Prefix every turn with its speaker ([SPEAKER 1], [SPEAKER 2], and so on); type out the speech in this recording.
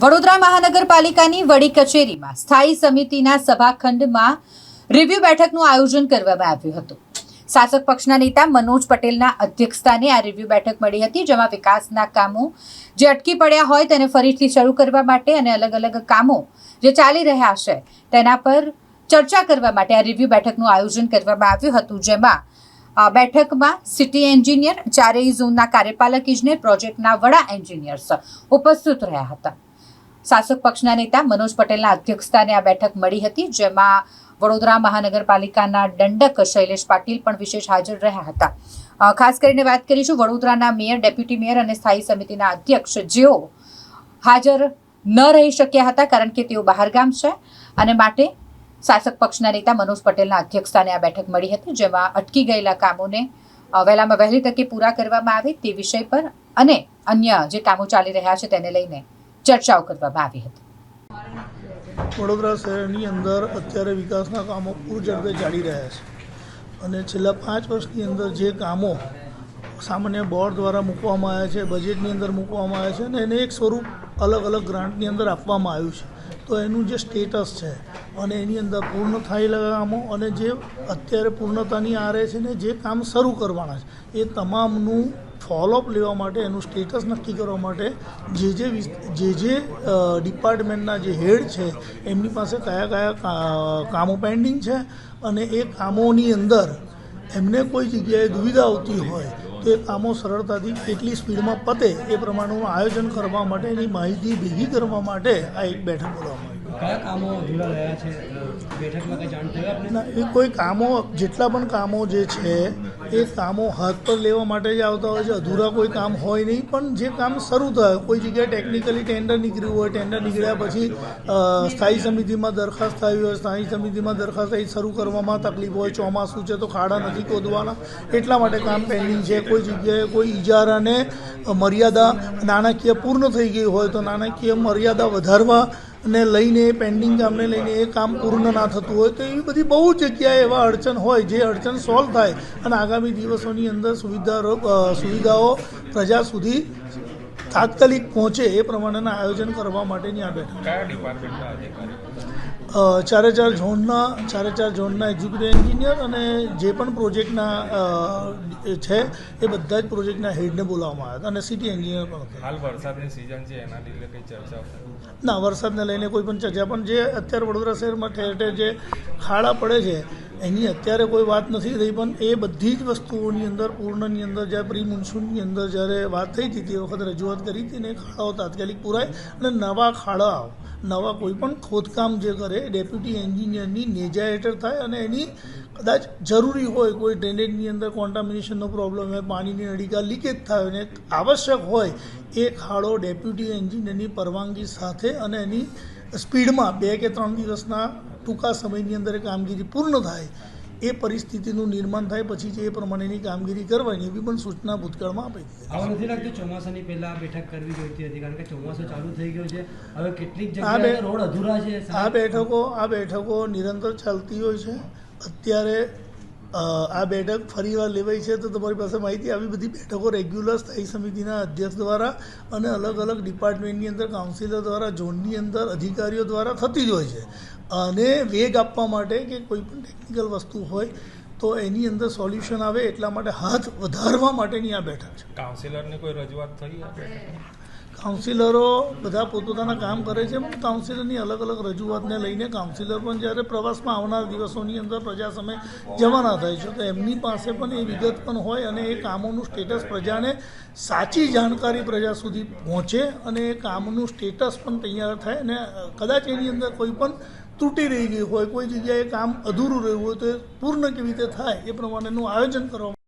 [SPEAKER 1] વડોદરા મહાનગરપાલિકાની વડી કચેરીમાં સ્થાયી સમિતિના સભાખંડમાં રિવ્યુ બેઠકનું આયોજન કરવામાં આવ્યું હતું. શાસક પક્ષના નેતા મનોજ પટેલના અધ્યક્ષસ્થાને આ રિવ્યુ બેઠક મળી હતી, જેમાં વિકાસના કામો જે અટકી પડ્યા હોય તેને ફરીથી શરૂ કરવા માટે અને અલગ અલગ કામો જે ચાલી રહ્યા છે તેના પર ચર્ચા કરવા માટે આ રિવ્યુ બેઠકનું આયોજન કરવામાં આવ્યું હતું, જેમાં બેઠકમાં સિટી એન્જિનિયર, ચારેય ઝોનના કાર્યપાલક, ઇજનેર, પ્રોજેક્ટના વડા એન્જિનિયર્સ ઉપસ્થિત રહ્યા હતા. શાસક પક્ષના નેતા મનોજ પટેલના અધ્યક્ષસ્થાને આ બેઠક મળી હતી, જેમાં વડોદરા મહાનગરપાલિકાના દંડક શૈલેષ પાટીલ પણ વિશેષ હાજર રહ્યા હતા. ખાસ કરીને વાત કરીશું વડોદરાના મેયર, ડેપ્યુટી મેયર અને સ્થાયી સમિતિના અધ્યક્ષ, જેઓ હાજર ન રહી શક્યા હતા કારણ કે તેઓ બહારગામ છે અને માટે શાસક પક્ષના નેતા મનોજ પટેલના અધ્યક્ષસ્થાને આ બેઠક મળી હતી, જેમાં અટકી ગયેલા કામોને વહેલામાં વહેલી તકે પૂરા કરવામાં આવે તે વિષય પર અને અન્ય જે કામો ચાલી રહ્યા છે તેને લઈને ચર્ચાઓ કરવામાં આવી હતી.
[SPEAKER 2] વડોદરા શહેરની અંદર અત્યારે વિકાસના કામો પૂરઝડપે ચાલી રહ્યા છે. અને છેલ્લા પાંચ વર્ષની અંદર જે કામો સામાન્ય બોર્ડ દ્વારા મૂકવામાં આવ્યા છે, બજેટની અંદર મૂકવામાં આવ્યા છે અને એને એક સ્વરૂપ અલગ અલગ ગ્રાન્ટની અંદર આપવામાં આવ્યું છે. તો એનું જે સ્ટેટસ છે અને એની અંદર પૂર્ણ થયેલા કામો અને જે અત્યારે પૂર્ણતાની આરે છે ને જે કામ શરૂ કરવાના છે, એ તમામનું ફોલોઅપ લેવા માટે, એનું સ્ટેટસ નક્કી કરવા માટે જે જે જે જે ડિપાર્ટમેન્ટના જે હેડ છે, એમની પાસે કયા કયા કામો પેન્ડિંગ છે અને એ કામોની અંદર એમને કોઈ જગ્યાએ દુવિધા આવતી હોય તો એ કામો સરળતાથી કેટલી સ્પીડમાં પતે એ પ્રમાણેનું આયોજન કરવા માટે, એની માહિતી ભેગી કરવા માટે આ એક બેઠક બોલાવવામાં એ કોઈ કામો જેટલા પણ કામો જે છે એ કામો હાથ પર લેવા માટે જ આવતા હોય છે. અધૂરા કોઈ કામ હોય નહીં, પણ જે કામ શરૂ થાય, કોઈ જગ્યાએ ટેકનિકલી ટેન્ડર નીકળ્યું હોય ટેન્ડર નીકળ્યા પછી સ્થાયી સમિતિમાં દરખાસ્ત થઈ હોય, સ્થાયી સમિતિમાં દરખાસ્ત થઈ શરૂ કરવામાં તકલીફ હોય, ચોમાસું છે તો ખાડા નથી ખોદવાના. એટલા માટે કામ પેન્ડિંગ છે. કોઈ જગ્યાએ કોઈ ઇજારાને મર્યાદા નાણાકીય પૂર્ણ થઈ ગઈ હોય, તો નાણાકીય મર્યાદા વધારવા ને લઈને પેન્ડિંગ કામને લઈને એ કામ પૂર્ણ ના થતું હોય, તો એવી બધી બહુ જગ્યાએ એવા અડચણ હોય, જે અડચણ સોલ્વ થાય. અને આગામી દિવસોની અંદર સુવિધા સુવિધાઓ પ્રજા સુધી તાત્કાલિક પહોંચે એ પ્રમાણેના આયોજન કરવા માટેની આ બેઠક. ચારે ચાર ઝોનના ચારે ચાર ઝોનના એક્ઝિક્યુટિવ એન્જિનિયર અને જે પણ પ્રોજેક્ટના છે એ બધા જ પ્રોજેક્ટના હેડને બોલાવવામાં આવ્યા હતા અને સિટી એન્જિનિયર પણ
[SPEAKER 3] હાલ વરસાદની સિઝન છે એના લીધે કંઈ ચર્ચા
[SPEAKER 2] ના વરસાદને લઈને કોઈ પણ ચર્ચા પણ જે અત્યારે વડોદરા શહેરમાં ઠેર ઠેર જે ખાડા પડે છે એની અત્યારે કોઈ વાત નથી થઈ, પણ એ બધી જ વસ્તુઓની અંદર, પૂર્ણની અંદર, જ્યારે પ્રી મોન્સૂનની અંદર જ્યારે વાત થઈ હતી, તે વખત રજૂઆત કરી હતી ને ખાડાઓ તાત્કાલિક પૂરાય અને નવા ખાડાઓ નવા કોઈ પણ ખોદકામ જે કરે, ડેપ્યુટી એન્જિનિયરની નેજા હેઠળ થાય અને એની કદાચ જરૂરી હોય, કોઈ ડ્રેનેજની અંદર કોન્ટામિનેશનનો પ્રોબ્લેમ હોય, પાણીની નળીકા લીકેજ થાય અને આવશ્યક હોય, એ ખાડો ડેપ્યુટી એન્જિનિયરની પરવાનગી સાથે અને એની સ્પીડમાં બે કે ત્રણ દિવસના ટૂંકા સમયની અંદર કામગીરી પૂર્ણ થાય એ પરિસ્થિતિનું નિર્માણ થાય પછી જે એ પ્રમાણેની કામગીરી કરવાની એવી પણ સૂચના ભૂતકાળમાં આપી દીધી
[SPEAKER 4] આવું નથી લાગતું ચોમાસાની પહેલા બેઠક કરવી જોઈતી હતી કારણ કે ચોમાસું ચાલુ થઈ ગયો છે. હવે કેટલીક જગ્યાએ રોડ અધૂરા છે
[SPEAKER 2] આ બેઠકો આ બેઠકો નિરંતર ચાલતી હોય છે. અત્યારે આ બેઠક ફરીવાર લેવાઈ છે તો તમારી પાસે માહિતી આવી બધી બેઠકો રેગ્યુલર સ્થાયી સમિતિના અધ્યક્ષ દ્વારા અને અલગ અલગ ડિપાર્ટમેન્ટની અંદર કાઉન્સિલર દ્વારા ઝોનની અંદર અધિકારીઓ દ્વારા થતી જ હોય છે. અને વેગ આપવા માટે કે કોઈ પણ ટેકનિકલ વસ્તુ હોય તો એની અંદર સોલ્યુશન આવે એટલા માટે હાથ વધારવા માટેની આ બેઠક છે.
[SPEAKER 3] કાઉન્સિલરને કોઈ રજૂઆત થઈ આ
[SPEAKER 2] કાઉન્સિલરો બધા પોતપોતાના કામ કરે છે પણ કાઉન્સિલરની અલગ અલગ રજૂઆતને લઈને કાઉન્સિલર પણ જ્યારે પ્રવાસમાં આવનાર દિવસોની અંદર પ્રજા સામે જવાના થાય છે તો એમની પાસે પણ એ વિગત પણ હોય અને એ કામોનું સ્ટેટસ પ્રજાને સાચી જાણકારી પ્રજા સુધી પહોંચે અને એ કામનું સ્ટેટસ પણ તૈયાર થાય અને કદાચ એની અંદર કોઈ પણ ત્રુટી રહી ગઈ હોય, કોઈ જગ્યાએ કામ અધૂરું રહ્યું હોય તો પૂર્ણ કેવી રીતે થાય એ પ્રમાણેનું આયોજન કરવામાં